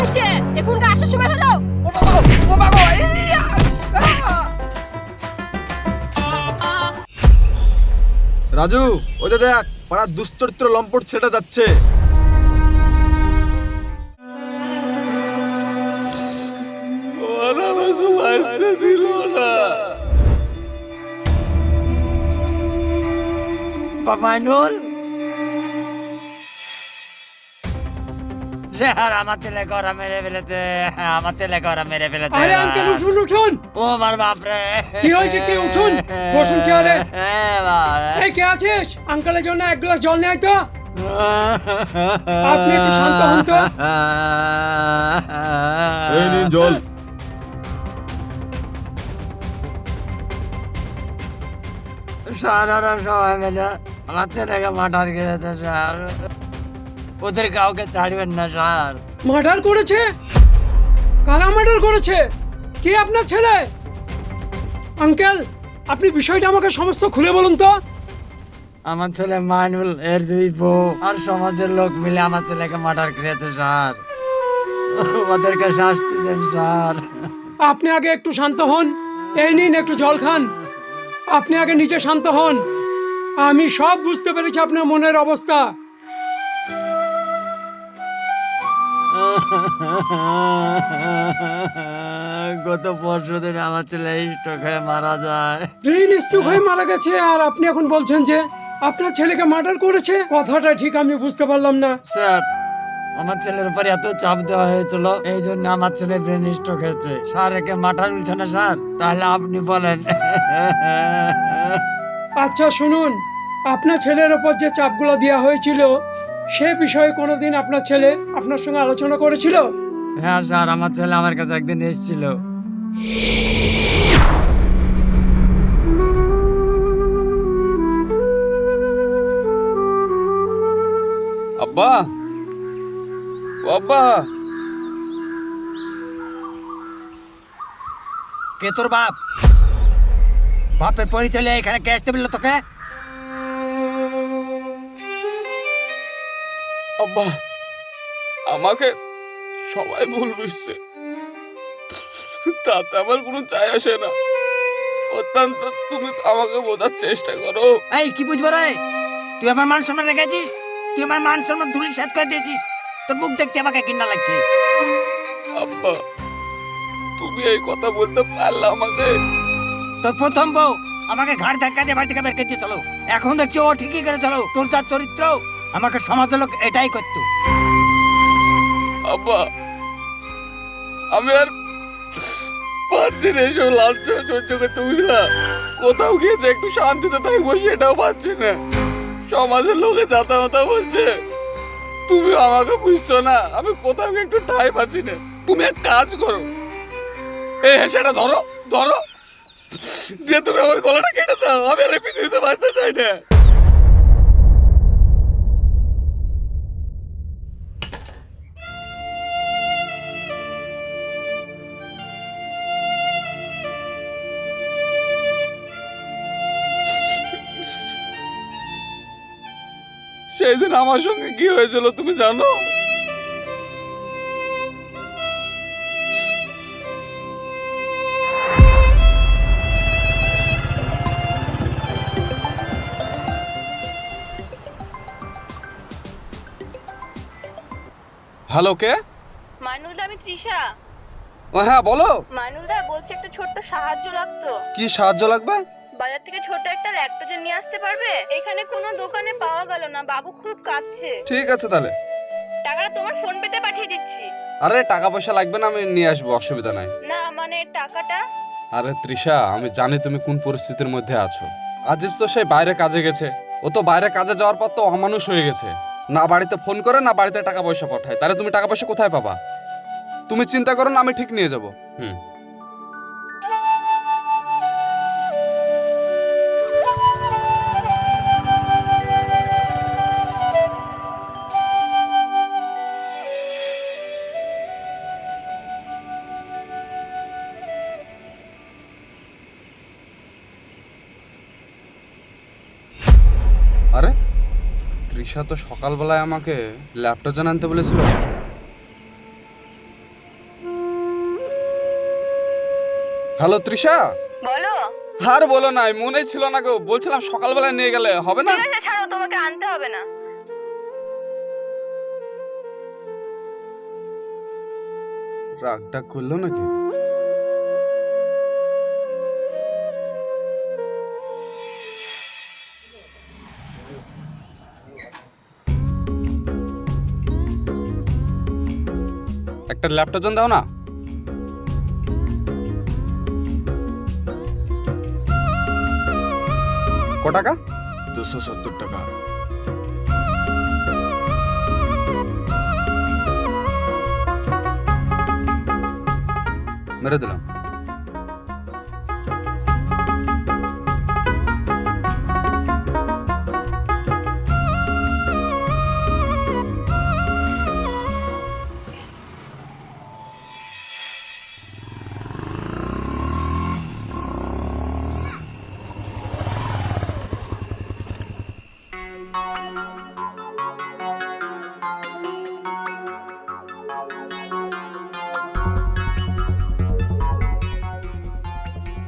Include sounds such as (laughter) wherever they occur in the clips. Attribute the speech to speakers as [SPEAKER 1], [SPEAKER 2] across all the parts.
[SPEAKER 1] Main সে এখনকার আসার সময় হলো
[SPEAKER 2] ও বাবা বাবা ইয়া! রাজু ওই যে দেখ পাড়ার দুশ্চরিত্র লম্পট ছেড়ে যাচ্ছে
[SPEAKER 3] ওরা আমাকে
[SPEAKER 4] আমার ছেলে মেরে ফেলেছে। আমার ছেলে করা মেরে ফেলেছে।
[SPEAKER 5] আরে আঙ্কেল উঠুন উঠুন।
[SPEAKER 4] ও আমার বাপরে।
[SPEAKER 5] কি হয়েছে? কি উঠুন। বসুন চেয়ারে। এই কে আছিস? আঙ্কেলের জন্য এক গ্লাস জল নিয়ে তো। আপনি একটু শান্ত হন তো।
[SPEAKER 2] এই নিন জল।
[SPEAKER 4] স্যার ওরা সবাই মিলে আমার ছেলেকে মার্ডার করেছে স্যার। ওদের কাউকে ছাড়বেন না স্যার।
[SPEAKER 5] মার্ডার করেছে? কারা মার্ডার করেছে? কে আপনার ছেলে? আঙ্কেল আপনি বিষয়টা আমাকে সমস্ত খুলে বলুন তো।
[SPEAKER 4] আমার ছেলে মাইনুল এর দুই বউ আর সমাজের লোক মিলে আমার ছেলেকে মার্ডার করেছে স্যার। ওদেরকে শাস্তি দেন স্যার।
[SPEAKER 5] আপনি আগে একটু শান্ত হন। এই নিন একটু জল খান। আপনি আগে নিচে শান্ত হন। আমি সব বুঝতে পেরেছি আপনার মনের অবস্থা। (laughs)
[SPEAKER 4] গত পরশু দিন আমার ছেলে স্ট্রোক হয়ে মারা যায়।
[SPEAKER 5] ব্রেন স্ট্রোক হয়ে মারা গেছে আর আপনি এখন বলছেন যে আপনার ছেলেকে মার্ডার করেছে? কথাটা ঠিক আমি বুঝতে পারলাম না।
[SPEAKER 4] স্যার আমার ছেলের উপর এত চাপ দেওয়া হয়েছিল এই জন্য আমার ছেলে ব্রেন স্ট্রোক হয়েছে। স্যার একে মাঠার উঠছে না স্যার? তাহলে আপনি বলেন।
[SPEAKER 5] আচ্ছা শুনুন। আপনার ছেলের ওপর যে চাপগুলো দেওয়া হয়েছিল সে বিষয়ে কোনোদিন আপনার ছেলে আপনার সঙ্গে আলোচনা করেছিল?
[SPEAKER 4] হ্যাঁ স্যার আমার ছেলে আমার কাছে একদিন এসেছিল।
[SPEAKER 3] আব্বা? ও আব্বা?
[SPEAKER 4] কে তোর বাপ? বাপের পরিচয় এখানে কে আসতে বলল তোকে?
[SPEAKER 3] আব্বা আমাকে সবাই ভুল বুঝছে। তাতে আমার কোনো চাই আসে না। অত্যন্ত তুমি আমাকে বোঝার চেষ্টা করো।
[SPEAKER 4] এই কি বুঝব রে? তুই আমার মান সম্মান রেখেছিস? তুই আমার মান সম্মান ধুলি সাত করে দিয়েছিস? তোর মুখ দেখতে আমাকে কিনা লাগছে।
[SPEAKER 3] আব্বা তুমি এই কথা বলতে পারলে আমাকে।
[SPEAKER 4] তোর প্রথম বউ আমাকে ঘাড় ধাক্কা দিয়ে বাড়ি থেকে বের করে দিয়ে চলো। এখন দেখছি ও ঠিকই করে চলো। তোর যার চরিত্র আমাকে সমাজের লোক এটাই করত।
[SPEAKER 3] আব্বা, আমি আর পাচ্ছি না এইসব লাঞ্ছনা সহ্য করতে বুঝলাম কোথাও গিয়েছে একটু শান্তিতে থাকব সেটাও পাচ্ছি না। সমাজের লোকে যাতা মাতা বলছে তুমি আমাকে বুঝছ না, আমি কোথাও গিয়ে একটু ঠাই পাচ্ছি না। তুমি এক কাজ করো। এই সেটা ধরো ধরো। দিয়ে তুমি আমার গলাটা কেটে দাও, আমি আর পৃথিবীতে বাঁচতে চাই না। সেই দিন আমার সঙ্গে কি হয়েছিল তুমি জানো? হ্যালো কে?
[SPEAKER 1] মাইনুলদা আমি তৃষা।
[SPEAKER 3] ও হ্যাঁ বলো।
[SPEAKER 1] মাইনুলদা বলছি একটা ছোট্ট সাহায্য লাগতো।
[SPEAKER 3] কি সাহায্য লাগবে?
[SPEAKER 1] বাজার থেকে ছোট একটা ল্যাপটপের নিয়ে আসতে পারবে? এখানে কোনো দোকানে পাওয়া গেল না বাবু খুব কাঁদছে।
[SPEAKER 3] ঠিক আছে তাহলে।
[SPEAKER 1] টাকাটা তোমার ফোন পেতে পাঠিয়ে দিচ্ছি।
[SPEAKER 3] আরে টাকা পয়সা লাগবে না আমি নিয়ে আসব অসুবিধা নাই।
[SPEAKER 1] না মানে টাকাটা?
[SPEAKER 3] আরে তৃষা আমি জানি তুমি কোন পরিস্থিতির মধ্যে আছো। আজিজ তো সেই বাইরে কাজে গেছে। ও তো বাইরে কাজে যাওয়ার পর তো অমানুষ হয়ে গেছে। না বাড়িতে ফোন করে না বাড়িতে টাকা পয়সা পাঠায়। তাহলে তুমি টাকা পয়সা কোথায় পাবা? তুমি চিন্তা করো না আমি ঠিক নিয়ে যাব। হুম। ঈশা তো সকালবেলায় আমাকে ল্যাপটপ জানাতে বলেছিল।
[SPEAKER 6] হ্যালো তৃষা?
[SPEAKER 1] বলো।
[SPEAKER 6] আর বলো না মনে ছিল না গো। বলছিলাম সকালবেলায় নিয়ে গেলে হবে না?
[SPEAKER 1] ছাড়ো তোমাকে আনতে হবে না।
[SPEAKER 6] রাগটা করল নাকি? একটা ল্যাপটপ জন দাও না। ক টাকা?
[SPEAKER 2] দুশো সত্তর টাকা।
[SPEAKER 6] মেরে দিলাম।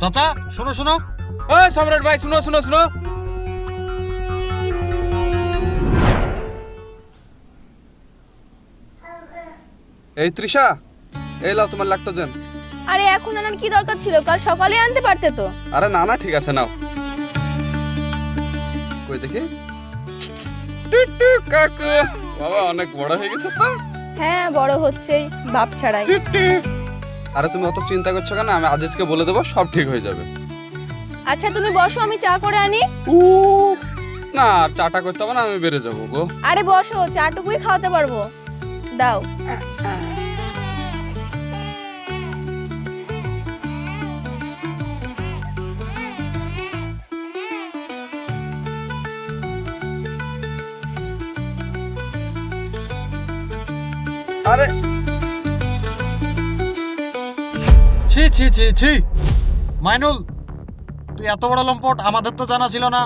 [SPEAKER 4] চাচা শোনো শোনো।
[SPEAKER 6] ও সম্রাট ভাই শুনো শুনো শুনো। এই তৃষা এই লাও তোমার ল্যাকটোজেন
[SPEAKER 1] আরে এখন আনার কি দরকার ছিল? কাল সকালে আনতে পারতে তো।
[SPEAKER 6] আরে না না ঠিক আছে নাও। কই দেখি? টুটু কাকু। বাবা অনেক বড় হয়ে গেছে তো।
[SPEAKER 1] হ্যাঁ বড় হচ্ছেই বাপ ছাড়াই।
[SPEAKER 6] আরে তুমি অত চিন্তা করছ কেন? আমি আজিজকে বলে দেবো সব ঠিক হয়ে যাবে।
[SPEAKER 1] আচ্ছা তুমি বসো আমি চা করে আনি।
[SPEAKER 6] উ না আর চাটা করতে হবে না আমি বেড়ে যাব গো।
[SPEAKER 1] আরে বসো চাটুকুই খাওয়াতে পারব। দাও।
[SPEAKER 6] আরে।
[SPEAKER 4] ছি ছি ছি ছি। মাইনুল, তুই এত বড় লম্পট, আমাদের তো জানা ছিল না।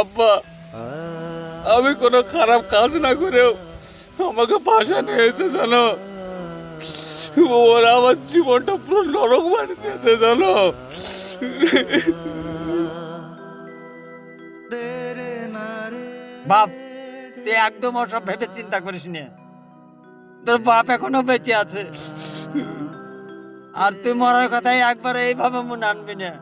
[SPEAKER 6] আব্বা, আমি কোনো খারাপ কাজ না করেও আমাকে ভাষা নিয়েছে জানো ওরা আমার জীবনটা পুরো নরক বাড়ি দিয়েছে, জানো?
[SPEAKER 4] বাপ, তুই একদম ওসব ভেবে চিন্তা করিস নে। তোর বাপ এখনও বেঁচে আছে। আর তুই মরার কথাই একবার এইভাবে মনে আনবি না।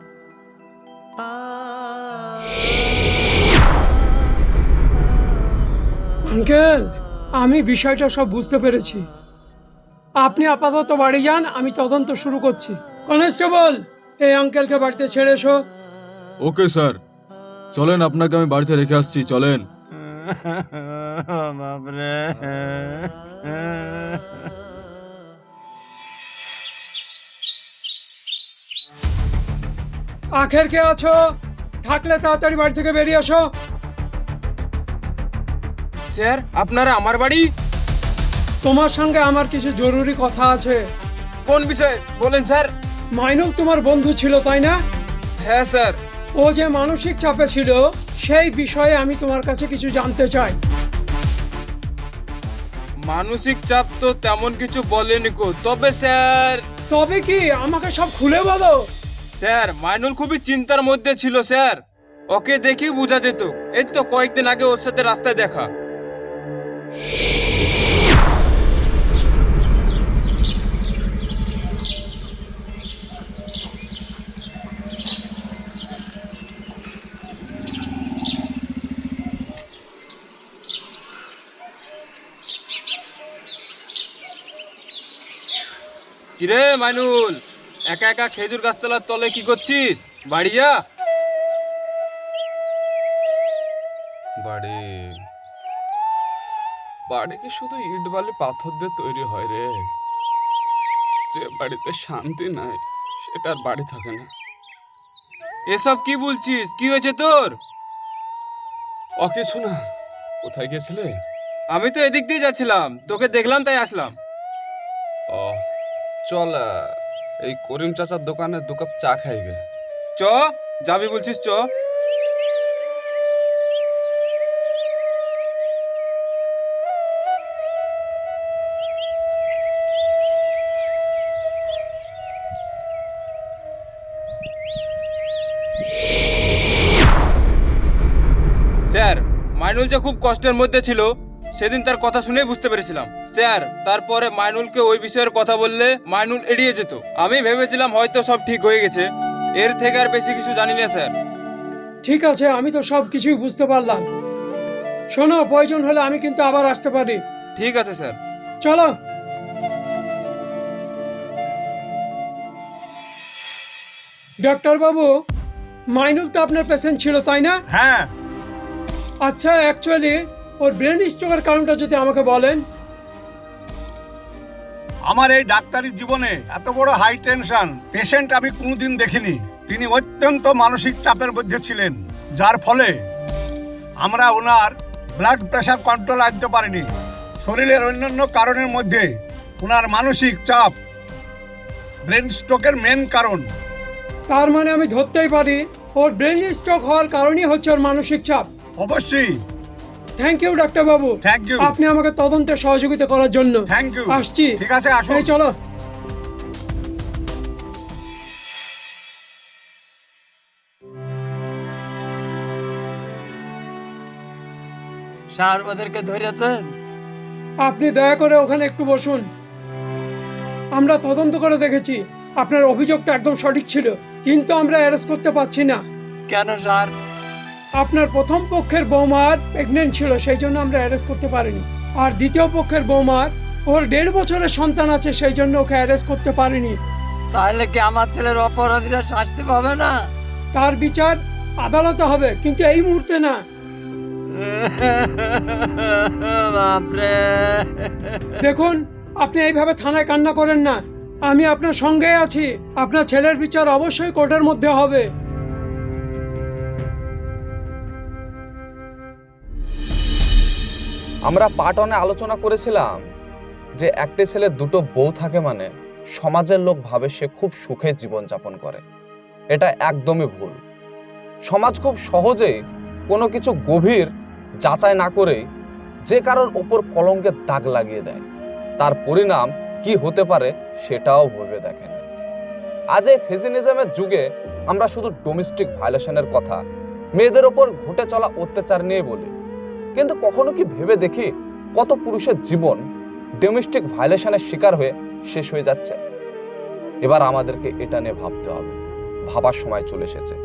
[SPEAKER 5] আঙ্কেল আমি বিষয়টা সব বুঝতে পেরেছি। আপনি আপাতত বাড়ি যান আমি তদন্ত শুরু করছি। কনস্টেবল এই আঙ্কেলকে বাড়িতে ছেড়ে এসো।
[SPEAKER 2] Okay sir. চলেন আপনাকে আমি বাড়িতে রেখে আসছি চলেন।
[SPEAKER 4] বাপরে।
[SPEAKER 5] আখের কে আছো? থাকলে তাড়াতাড়ি বাড়ি থেকে বেরিয়ে আসো
[SPEAKER 6] স্যার আপনারা আমার বাড়ি?
[SPEAKER 5] তোমার সঙ্গে আমার কিছু জরুরি কথা আছে।
[SPEAKER 6] কোন বিষয়ে? বলেন স্যার।
[SPEAKER 5] মাইনুল তোমার বন্ধু ছিল তাই না?
[SPEAKER 6] হ্যাঁ স্যার।
[SPEAKER 5] ও যে মানসিক চাপে ছিল সেই বিষয়ে আমি তোমার কাছে কিছু জানতে চাই।
[SPEAKER 6] মানসিক চাপ তো তেমন কিছু বলেনি কো তবে স্যার।
[SPEAKER 5] তবে কি? আমাকে সব খুলে বলো।
[SPEAKER 6] স্যার মাইনুল খুবই চিন্তার মধ্যে ছিল স্যার। ওকে দেখি বোঝা যেত। এই তো কয়েকদিন আগে ওর সাথে রাস্তায় দেখা। কিরে মাইনুল একা একা খেজুর গাছতলার তলে কি করছিস? বাড়ি যা। বাড়ি। বাড়ি কি শুধু ইট বালি পাথর দিয়ে তৈরি হয় রে? যে বাড়িতে শান্তি নাই সেটা আর বাড়ি থাকে না। এসব কি বলছিস? কি হয়েছে তোর?
[SPEAKER 3] ও কিছু না। কোথায় গেছিলে?
[SPEAKER 6] আমি তো এদিক দিয়ে যাচ্ছিলাম। তোকে দেখলাম তাই আসলাম।
[SPEAKER 3] ও চল এই করিম চাচার দোকানে দু কাপ চা খাইবে।
[SPEAKER 6] চ যাবি বলছিস চ। মাইনুল যে খুব কষ্টের মধ্যে ছিল সেদিন তার কথা শুনেই বুঝতে পেরেছিলাম। স্যার তারপরে মাইনুলকে ওই বিষয়ের কথা বললে মাইনুল এড়িয়ে যেত। আমি ভেবেছিলাম হয়তো সব ঠিক হয়ে গেছে। এর থেকে আর বেশি কিছু জানি না স্যার।
[SPEAKER 5] ঠিক আছে আমি তো সব কিছুই বুঝতে পারলাম। শোনো প্রয়োজন হলে আমি কিন্তু আবার আসতে পারি।
[SPEAKER 6] ঠিক আছে স্যার।
[SPEAKER 5] চলো। ডাক্তার বাবু মাইনুল তো আপনার পেশেন্ট ছিল তাই না?
[SPEAKER 7] হ্যাঁ।
[SPEAKER 5] আচ্ছা অ্যাকচুয়ালি ওর ব্রেন স্ট্রোকের কারণটা যদি আমাকে বলেন?
[SPEAKER 7] আমার এই ডাক্তারি জীবনে এত বড় হাই টেনশন পেশেন্ট আমি কোনোদিন দেখিনি। তিনি অত্যন্ত মানসিক চাপের মধ্যে ছিলেন যার ফলে আমরা ওনার ব্লাড প্রেশার কন্ট্রোল আনতে পারিনি। শরীরের অন্যান্য কারণের মধ্যে ওনার মানসিক চাপ ব্রেন স্ট্রোকের মেন কারণ।
[SPEAKER 5] তার মানে আমি ধরতেই পারি ওর ব্রেন স্ট্রোক হওয়ার কারণই হচ্ছে ওর মানসিক চাপ।
[SPEAKER 7] অবশ্যই।
[SPEAKER 5] থ্যাংক ইউ ডাক্তার বাবু।
[SPEAKER 7] Thank you.
[SPEAKER 5] আপনি আমাকে তদন্তে সহযোগিতা করার জন্য
[SPEAKER 7] Thank ইউ
[SPEAKER 5] আসছি।
[SPEAKER 7] ঠিক আছে, আসুন।
[SPEAKER 5] এই চলো।
[SPEAKER 4] স্যার ওদেরকে ধরেছেন?
[SPEAKER 5] আপনি দয়া করে ওখানে একটু বসুন। আমরা তদন্ত করে দেখেছি আপনার অভিযোগটা একদম সঠিক ছিল কিন্তু আমরা অ্যারেস্ট করতে পারছি না।
[SPEAKER 4] কেন স্যার?
[SPEAKER 5] আপনার প্রথম পক্ষের বৌমার প্রেগনেন্ট ছিল সেই জন্য আমরা অ্যারেস্ট করতে পারিনি। আর দ্বিতীয় পক্ষের বৌমার ওর দেড় বছরের সন্তান আছে সেই জন্য ওকে অ্যারেস্ট করতে পারিনি।
[SPEAKER 4] তাহলে কি আমার ছেলের অপরাধীরা শাস্তি পাবে না?
[SPEAKER 5] তার বিচার আদালতে হবে কিন্তু এই মুহূর্তে না। (laughs)
[SPEAKER 4] বাপরে।
[SPEAKER 5] দেখুন আপনি এইভাবে থানায় কান্না করেন না। আমি আপনার সঙ্গে আছি। আপনার ছেলের বিচার অবশ্যই কোর্টের মধ্যে হবে।
[SPEAKER 3] আমরা পাটনে আলোচনা করেছিলাম যে একটি ছেলে দুটো বউ থাকে মানে সমাজের লোক ভাবে সে খুব সুখে জীবনযাপন করে। এটা একদমই ভুল। সমাজ খুব সহজেই কোনো কিছু গভীর যাচাই না করেই যে কারোর ওপর কলঙ্কের দাগ লাগিয়ে দেয়। তার পরিণাম কি হতে পারে সেটাও ভেবে দেখে না। আজ এই ফেজিনিজমের যুগে আমরা শুধু ডোমেস্টিক ভায়োলেশনের কথা, মেয়েদের ওপর ঘটে চলা অত্যাচার নিয়ে বলি। কিন্তু কখনো কি ভেবে দেখি কত পুরুষের জীবন ডোমেস্টিক ভায়োলেশনের শিকার হয়ে শেষ হয়ে যাচ্ছে? এবার আমাদেরকে এটা নিয়ে ভাবতে হবে। ভাবার সময় চলে এসেছে।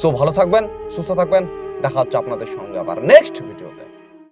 [SPEAKER 3] সো ভালো থাকবেন, সুস্থ থাকবেন। দেখা হচ্ছে আপনাদের সঙ্গে আবার নেক্সট ভিডিওতে